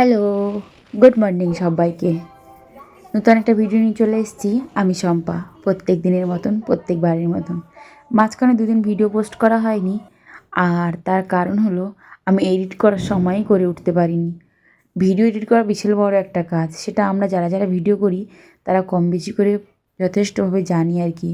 Hello good morning সবাইকে। নতুন একটা ভিডিও নিয়ে চলে এসেছি। আমি শম্পা। প্রত্যেক দিনের মতন, প্রত্যেকবারের মতন। মাঝখানে দুদিন ভিডিও পোস্ট করা হয়নি। আর তার কারণ হলো, আমি এডিট করার সময়ই করে উঠতে পারিনি। ভিডিও এডিট করা বিশাল বড় একটা কাজ। সেটা আমরা যারা যারা ভিডিও করি, তারা কম বেশি করে যথেষ্টভাবে জানি আর কি।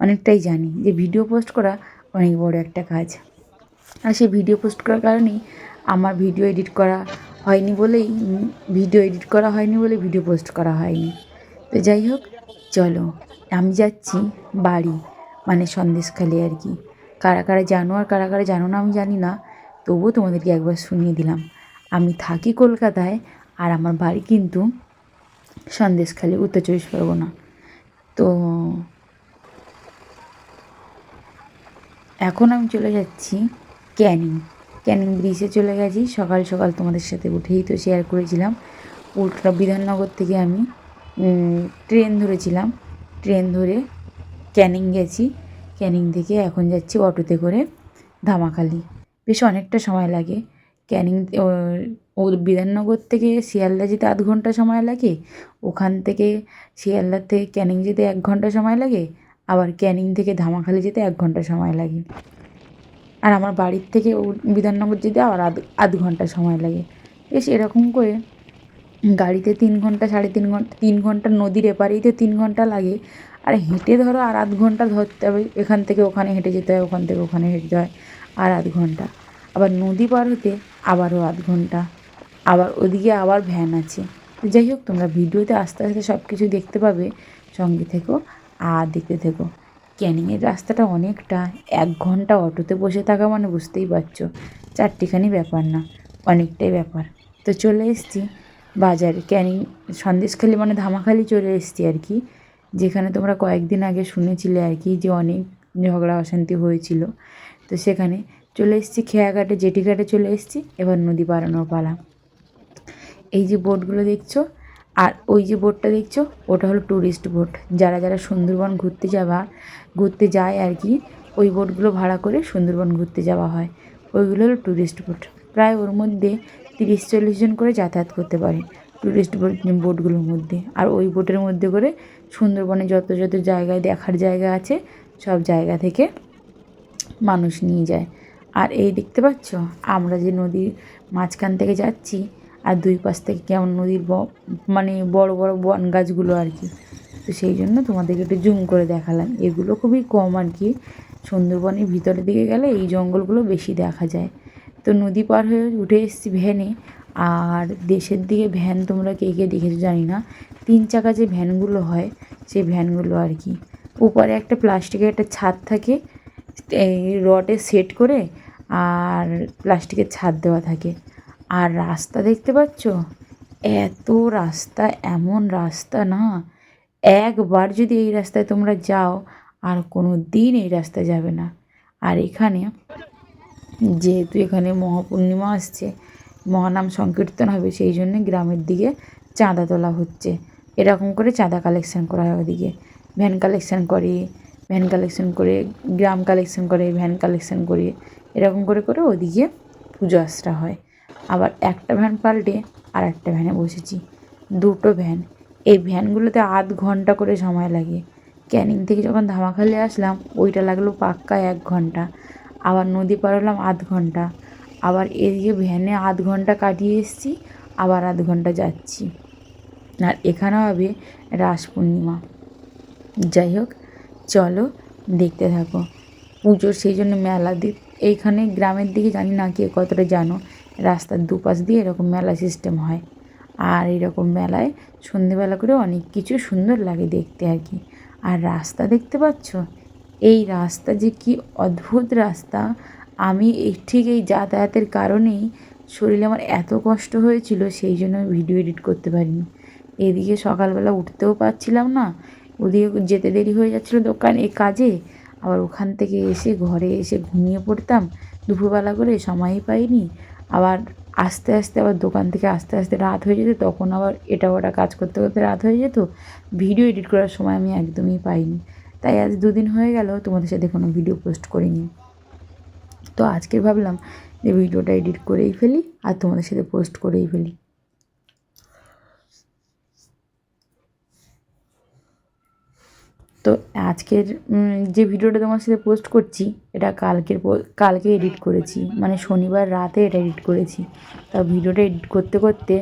অনেকটাই জানি যে ভিডিও পোস্ট করা অনেক বড় একটা কাজ। আর সেই ভিডিও পোস্ট করার কারণেই আমার ভিডিও এডিট করা হয়নি বলেই ভিডিও এডিট করা হয়নি বলে ভিডিও পোস্ট করা হয়নি। তো যাই হোক, চলো, আমি যাচ্ছি বাড়ি মানে সন্দেশখালি আর কি। কারা কারা জানো আর কারা কারা জানো না আমি জানি না, তবুও তোমাদেরকে একবার শুনিয়ে দিলাম। আমি থাকি কলকাতায় আর আমার বাড়ি কিন্তু সন্দেশখালি, উত্তর চব্বিশ পরগনা। তো এখন আমি চলে যাচ্ছি ক্যানিং। ক্যানিং ব্রিজে চলে গেছি। সকাল সকাল তোমাদের সাথে উঠেই তো শেয়ার করেছিলাম। উল্টা বিধাননগর থেকে আমি ট্রেন ধরেছিলাম। ট্রেন ধরে ক্যানিং গেছি। ক্যানিং থেকে এখন যাচ্ছি অটোতে করে ধামাখালি। বেশ অনেকটা সময় লাগে। ক্যানিং ও- বিধাননগর থেকে শিয়ালদা যেতে আধ ঘণ্টা সময় লাগে। ওখান থেকে শিয়ালদা থেকে ক্যানিং যেতে এক ঘণ্টা সময় লাগে। আবার ক্যানিং থেকে ধামাখালি যেতে এক ঘণ্টা সময় লাগে। আর আমার বাড়ির থেকে বিধাননগর যেতে আবার আধ আধ ঘণ্টা সময় লাগে। বেশ এরকম করে গাড়িতে তিন ঘণ্টা, সাড়ে তিন ঘণ্টা তিন ঘণ্টা, নদীর এপারেই তো তিন ঘণ্টা লাগে। আর হেঁটে ধরো আর আধ ঘণ্টা ধরতে হবে। এখান থেকে ওখানে হেঁটে যেতে হয়, ওখান থেকে ওখানে হেঁটে হয়, আর আধ ঘণ্টা। আবার নদী পার হতে আবারও আধ ঘণ্টা। আবার ওদিকে আবার ভ্যান আছে। যাই হোক, তোমরা ভিডিওতে আস্তে আস্তে সব কিছু দেখতে পাবে। সঙ্গে থেকো আর দেখতে থেকো। ক্যানিংয়ের রাস্তাটা অনেকটা, এক ঘণ্টা অটোতে বসে থাকা মানে বুঝতেই পারছ। চারটিখানি ব্যাপার না, অনেকটাই ব্যাপার। তো চলে এসছি বাজারে, ক্যানিং, সন্দেশখালি মানে ধামাখালি চলে এসেছি আর কি। যেখানে তোমরা কয়েকদিন আগে শুনেছিলে আর কি যে অনেক ঝগড়া অশান্তি হয়েছিল। তো সেখানে চলে এসছি খেয়াঘাটে জেটিঘাটে চলে এসেছি, এবার নদী পারানোর পালা। এই যে বোটগুলো দেখছ আর ওই যে বোটটা দেখছ, ওটা হলো ট্যুরিস্ট বোট। যারা যারা সুন্দরবন ঘুরতে যাওয়া ঘুরতে যায় আর কি, ওই বোটগুলো ভাড়া করে সুন্দরবন ঘুরতে যাওয়া হয়। ওইগুলো হলো ট্যুরিস্ট বোট। প্রায় ওর মধ্যে তিরিশ চল্লিশ জন করে যাতায়াত করতে পারে ট্যুরিস্ট বোট, বোটগুলোর মধ্যে। আর ওই বোটের মধ্যে করে সুন্দরবনে যত যত জায়গায় দেখার জায়গা আছে, সব জায়গা থেকে মানুষ নিয়ে যায়। আর এই দেখতে পাচ্ছ, আমরা যে নদীর মাঝখান থেকে যাচ্ছি আর দুই পাশ থেকে কেমন নদীর ব- মানে বড় বড় বন গাছগুলো আর কি। তো সেই জন্য তোমাদেরকে একটু জুম করে দেখালাম। এগুলো খুবই কম আর কি। সুন্দরবনের ভিতরের দিকে গেলে এই জঙ্গলগুলো বেশি দেখা যায়। তো নদী পার হয়ে উঠে এসেছি ভ্যানে। আর দেশের দিকে ভ্যান তোমরা কে কে দেখেছ জানি না। তিন চাকা যে ভ্যানগুলো হয় সেই ভ্যানগুলো আর কি। উপরে একটা প্লাস্টিকের একটা ছাদ থাকে, এই রডে সেট করে, আর প্লাস্টিকের ছাদ দেওয়া থাকে। আর রাস্তা দেখতে পাচ্ছ? এত রাস্তা, এমন রাস্তা না। একবার যদি এই রাস্তায় তোমরা যাও, আর কোনো দিন এই রাস্তায় যাবে না। আর এখানে যেহেতু এখানে মহাপূর্ণিমা আসছে, মহানাম সংকীর্তন হবে, সেই জন্য গ্রামের দিকে চাঁদা তোলা হচ্ছে। এরকম করে চাঁদা কালেকশন করা হয় ওদিকে। ভ্যান কালেকশন করে ভ্যান কালেকশন করে, গ্রাম কালেকশন করে ভ্যান কালেকশন করে, এরকম করে করে ওদিকে পুজো আশ্রা হয়। আবার একটা ভ্যান পাল্টে আর একটা ভ্যানে বসেছি। দুটো ভ্যান। এই ভ্যানগুলোতে আধ ঘণ্টা করে সময় লাগে। ক্যানিং থেকে যখন ধামাখালি আসলাম, ওইটা লাগল পাক্কা এক ঘণ্টা। আবার নদী পার হলাম আধ ঘণ্টা। আবার এদিকে ভ্যানে আধ ঘণ্টা কাটিয়ে এসেছি, আবার আধ ঘণ্টা যাচ্ছি। আর এখানে হবে রাস পূর্ণিমা। যাই হোক, চলো দেখতে থাকো। পুজোর সেই জন্য মেলা এইখানে গ্রামের দিকে জানি না কে কতটা জানো। রাস্তার দুপাশ দিয়ে এরকম মেলা সিস্টেম হয়। আর এরকম মেলায় সন্ধেবেলা করে অনেক কিছু সুন্দর লাগে দেখতে আর কি। আর রাস্তা দেখতে পাচ্ছ? এই রাস্তা যে কি অদ্ভুত রাস্তা। আমি এই ঠিক এই যাতায়াতের কারণেই শরীরে আমার এত কষ্ট হয়েছিল, সেই জন্য আমি ভিডিও এডিট করতে পারিনি। এদিকে সকালবেলা উঠতেও পারছিলাম না, ওদিকে যেতে দেরি হয়ে যাচ্ছিল দোকান এই কাজে। আবার ওখান থেকে এসে ঘরে এসে ঘুমিয়ে পড়তাম। দুপুরবেলা করে সময়ই পাইনি। আবার আস্তে আস্তে আবার দোকান থেকে আস্তে আস্তে রাত হয়ে যেত, তখন আবার এটা ওটা কাজ করতে করতে রাত হয়ে যেত। ভিডিও এডিট করার সময় আমি একদমই পাইনি। তাই আজ দুদিন হয়ে গেল তোমাদের সাথে কোনো ভিডিও পোস্ট করিনি। তো আজকে ভাবলাম যে ভিডিওটা এডিট করেই ফেলি আর তোমাদের সাথে পোস্ট করেই ফেলি। তো আজকের যে ভিডিওটা তোমার সাথে পোস্ট করছি, এটা কালকের কালকে এডিট করেছি। মানে শনিবার রাতে এটা এডিট করেছি। তা ভিডিওটা এডিট করতে করতে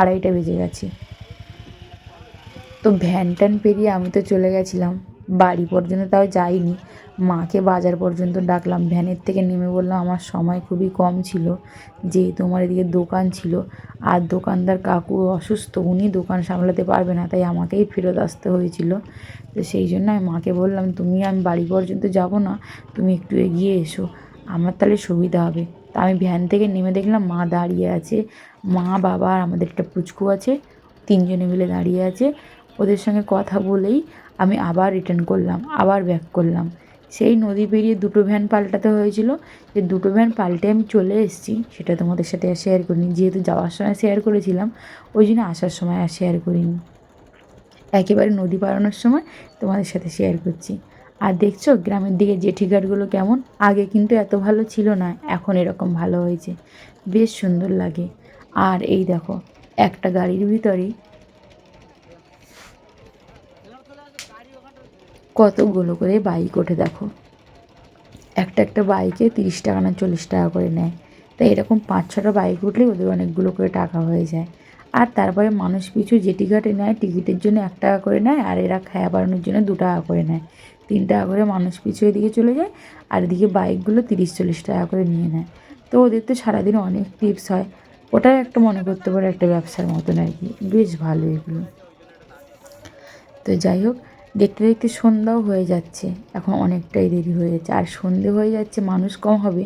আড়াইটা বেজে গেছে। তো ভ্যান ট্যান পেরিয়ে আমি তো চলে গেছিলাম। বাড়ি পর্যন্ত তাও যাইনি। মাকে বাজার পর্যন্ত ডাকলাম। ভ্যানের থেকে নেমে বললাম আমার সময় খুবই কম ছিল। যে তোমার এদিকে দোকান ছিল। আর দোকানদার কাকু অসুস্থ, উনি দোকান সামলাতে পারবে না। তাই আমাকেই ফেরত আসতে হয়েছিল। তো সেই জন্য আমি মাকে বললাম, তুমি আমি বাড়ি পর্যন্ত যাব না, তুমি একটু এগিয়ে এসো, আমার তাহলে সুবিধা হবে। তা আমি ভ্যান থেকে নেমে দেখলাম, মা দাঁড়িয়ে আছে। মা, বাবা আর আমাদের একটা পুচকু আছে, তিনজনে মিলে দাঁড়িয়ে আছে। ওদের সঙ্গে কথা বলেই আমি আবার রিটার্ন করলাম, আবার ব্যাক করলাম। সেই নদী পেরিয়ে দুটো ভ্যান পাল্টাতে হয়েছিল। যে দুটো ভ্যান পাল্টে আমি চলে এসেছি, সেটা তোমাদের সাথে আর শেয়ার করিনি। যেহেতু যাওয়ার সময় শেয়ার করেছিলাম, ওই জন্য আসার সময় আর শেয়ার করিনি। একেবারে নদী পারানোর সময় তোমাদের সাথে শেয়ার করছি। আর দেখছ গ্রামের দিকে জেঠিঘাটগুলো কেমন? আগে কিন্তু এত ভালো ছিল না, এখন এরকম ভালো হয়েছে। বেশ সুন্দর লাগে। আর এই দেখো, একটা গাড়ির ভিতরেই কতগুলো করে বাইক ওঠে দেখো। একটা একটা বাইকে তিরিশ টাকা না চল্লিশ টাকা করে নেয়। তাই এরকম পাঁচ ছটা বাইক উঠলেই ওদের অনেকগুলো করে টাকা হয়ে যায়। আর তারপরে মানুষ পিছু যেটি ঘাটে নেয়, টিকিটের জন্য এক টাকা করে নেয় আর এরা খায়া বাড়ানোর জন্য দু টাকা করে নেয়। তিন টাকা করে মানুষ পিছু এদিকে চলে যায় আর এদিকে বাইকগুলো তিরিশ চল্লিশ টাকা করে নিয়ে নেয়। তো ওদের তো সারাদিন অনেক টিপস হয়। ওটাই একটা মনে করতে পারে একটা ব্যবসার মতন আর কি। বেশ ভালো এগুলো। তো যাই হোক, দেখতে দেখতে সন্ধ্যাও হয়ে যাচ্ছে। এখন অনেকটাই দেরি হয়ে যাচ্ছে। আর সন্ধে হয়ে যাচ্ছে, মানুষ কম হবে।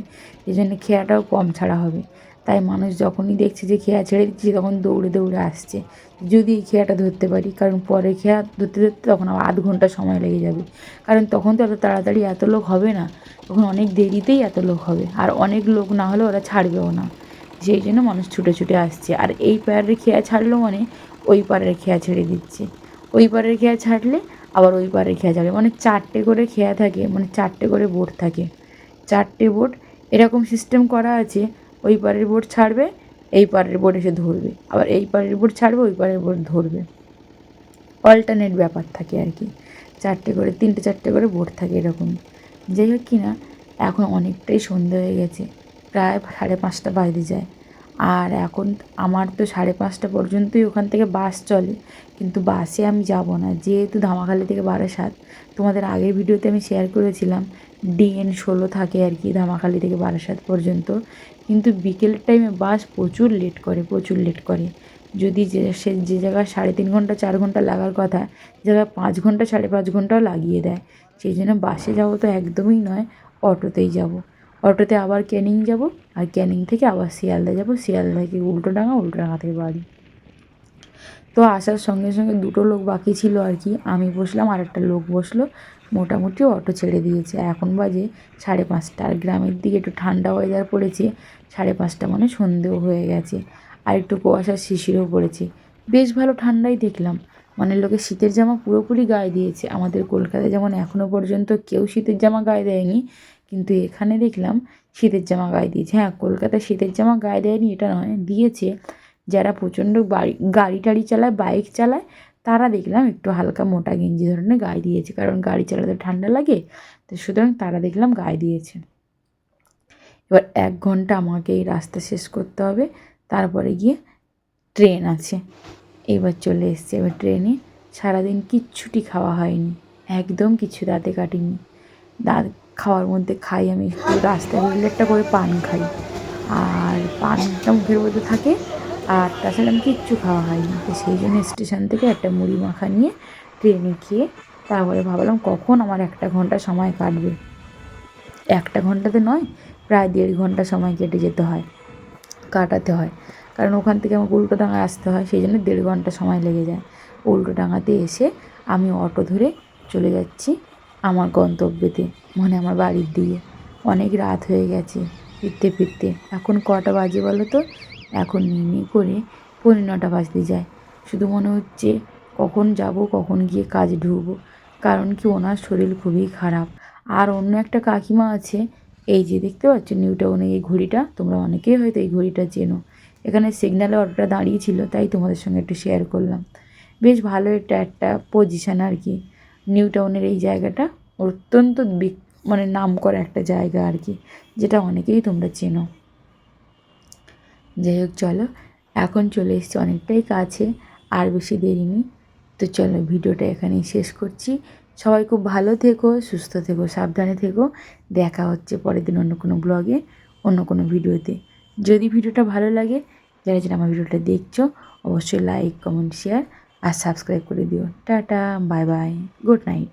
এই জন্য খেয়াটাও কম ছাড়া হবে। তাই মানুষ যখনই দেখছে যে খেয়া ছেড়ে দিচ্ছে, তখন দৌড়ে দৌড়ে আসছে। যদি এই খেয়াটা ধরতে পারি, কারণ পরে খেয়া ধরতে ধরতে তখন আবার আধ ঘণ্টা সময় লেগে যাবে। কারণ তখন তো এত তাড়াতাড়ি এত লোক হবে না, তখন অনেক দেরিতেই এত লোক হবে। আর অনেক লোক না হলে ওরা ছাড়বেও না। সেই জন্য মানুষ ছুটে ছুটে আসছে। আর এই পাড়ের খেয়া ছাড়লো মানে ওই পাড়ের খেয়া ছেড়ে দিচ্ছে। ওই পাড়ের খেয়া ছাড়লে আবার ওই পাড়ের খেয়া ছাড়বে মানে চারটে করে খেয়া থাকে মানে চারটে করে বোট থাকে। চারটে বোট এরকম সিস্টেম করা আছে। ওই পাড়ের বোট ছাড়বে, এই পাড়ের বোর্ড এসে ধরবে। আবার এই পাড়ের বোট ছাড়বে, ওই পাড়ের বোর্ড ধরবে। অল্টারনেট ব্যাপার থাকে আর কি। চারটে করে, তিনটে চারটে করে বোট থাকে এরকম। যাই হোক কি না এখন অনেকটাই সন্ধে হয়ে গেছে। প্রায় সাড়ে পাঁচটা বাজতে যায়। আর এখন আমার তো সাড়ে পাঁচটা পর্যন্তই ওখান থেকে বাস চলে। কিন্তু বাসে আমি যাব না। যেহেতু ধামাখালি থেকে বারাসাত, তোমাদের আগের ভিডিওতে আমি শেয়ার করেছিলাম ডিএন ষোলো থাকে আর কি ধামাখালি থেকে বারাসাত পর্যন্ত। কিন্তু বিকেল টাইমে বাস প্রচুর লেট করে, প্রচুর লেট করে। যদি যে, সে, যে জায়গায় সাড়ে তিন ঘণ্টা, চার ঘণ্টা লাগার কথা জায়গায় পাঁচ ঘণ্টা, সাড়ে পাঁচ ঘন্টাও লাগিয়ে দেয়। সেই জন্য বাসে যাব তো একদমই নয়, অটোতেই যাব। অটোতে আবার ক্যানিং যাব, আর ক্যানিং থেকে আবার শিয়ালদা যাব। শিয়ালদা থেকে উল্টোডাঙা উল্টোডাঙা থেকে বাড়ি। তো আসার সঙ্গে সঙ্গে দুটো লোক বাকি ছিল আর কি। আমি বসলাম, আর একটা লোক বসল। মোটামুটি অটো ছেড়ে দিয়েছে। এখন বাজে সাড়ে পাঁচটা। আর গ্রামের দিকে একটু ঠান্ডা ওয়েদার পড়েছে, সাড়ে পাঁচটা মানে সন্ধেও হয়ে গেছে। আর একটু কুয়াশার শিশিরও পড়েছে। বেশ ভালো ঠান্ডাই দেখলাম। মানে লোকে শীতের জামা পুরোপুরি গায়ে দিয়েছে। আমাদের কলকাতায় যেমন এখনও পর্যন্ত কেউ শীতের জামা গায়ে দেয়নি কিন্তু এখানে দেখলাম শীতের জামা গায়ে দিয়েছে। হ্যাঁ কলকাতায় শীতের জামা গায়ে দেয়নি, এটা নয়, দিয়েছে। যারা প্রচণ্ড বাড়ি, গাড়ি টাড়ি চালায়, বাইক চালায়, তারা দেখলাম একটু হালকা মোটা গেঞ্জি ধরনের গায়ে দিয়েছে। কারণ গাড়ি চালাতে ঠান্ডা লাগে, তো সুতরাং তারা দেখলাম গায়ে দিয়েছে। এবার এক ঘণ্টা আমাকে এই রাস্তা শেষ করতে হবে, তারপরে গিয়ে ট্রেন আছে। এবার চলে এসছে। এবার ট্রেনে সারাদিন কিচ্ছুটি খাওয়া হয়নি, একদম কিছু দাঁতে কাটিনি। দাঁত খাওয়ার মধ্যে খাই আমি একটু রাস্তায় বেরোলে একটা করে পান খাই। আর পানটা মুখের মধ্যে থাকে, আর তাছাড়া আমি কিচ্ছু খাওয়া হয়নি। তো সেই জন্য স্টেশন থেকে একটা মুড়ি মাখা নিয়ে ট্রেনে খেয়ে তারপরে ভাবলাম কখন আমার একটা ঘণ্টা সময় কাটবে। একটা ঘন্টাতে নয়, প্রায় দেড় ঘণ্টা সময় কেটে যেতে হয়, কাটাতে হয়। কারণ ওখান থেকে আমাকে উল্টোডাঙায় আসতে হয়, সেই জন্য দেড় ঘণ্টা সময় লেগে যায়। উল্টোডাঙাতে এসে আমি অটো ধরে চলে যাচ্ছি আমার গন্তব্যেতে মানে আমার বাড়ির দিকে। অনেক রাত হয়ে গেছে ফিরতে ফিরতে। এখন কটা বাজে বলো তো? এখন নিয়ে করে পৌনে নটা বাজতে যায়। শুধু মনে হচ্ছে কখন যাব, কখন গিয়ে কাজ ঢুকবো। কারণ কি ওনার শরীর খুবই খারাপ। আর অন্য একটা কাকিমা আছে, এই যে দেখতে পাচ্ছ নিউ টাউনে এই ঘড়িটা, তোমরা অনেকেই হয়তো এই ঘড়িটা চেনো। এখানে সিগন্যালে অটোটা দাঁড়িয়ে ছিল, তাই তোমাদের সঙ্গে একটু শেয়ার করলাম। বেশ ভালো এটা একটা পজিশান আর কি। নিউ টাউনের এই জায়গাটা অত্যন্ত মানে নাম করা একটা জায়গা আর কি, যেটা অনেকেই তোমরা চেনো। যাই হোক, চলো, এখন চলে এসেছি অনেকটাই কাছে, আর বেশি দেরি নেই। তো চলো, ভিডিওটা এখানেই শেষ করছি। সবাই খুব ভালো থেকো, সুস্থ থেকো, সাবধানে থেকো। দেখা হচ্ছে পরের দিন অন্য কোনো ব্লগে, অন্য কোনো ভিডিওতে। যদি ভিডিওটা ভালো লাগে, যারা যারা আমার ভিডিওটা দেখছ, অবশ্যই লাইক, কমেন্ট, শেয়ার আর সাবস্ক্রাইব করে দিও। Tata bye bye good night.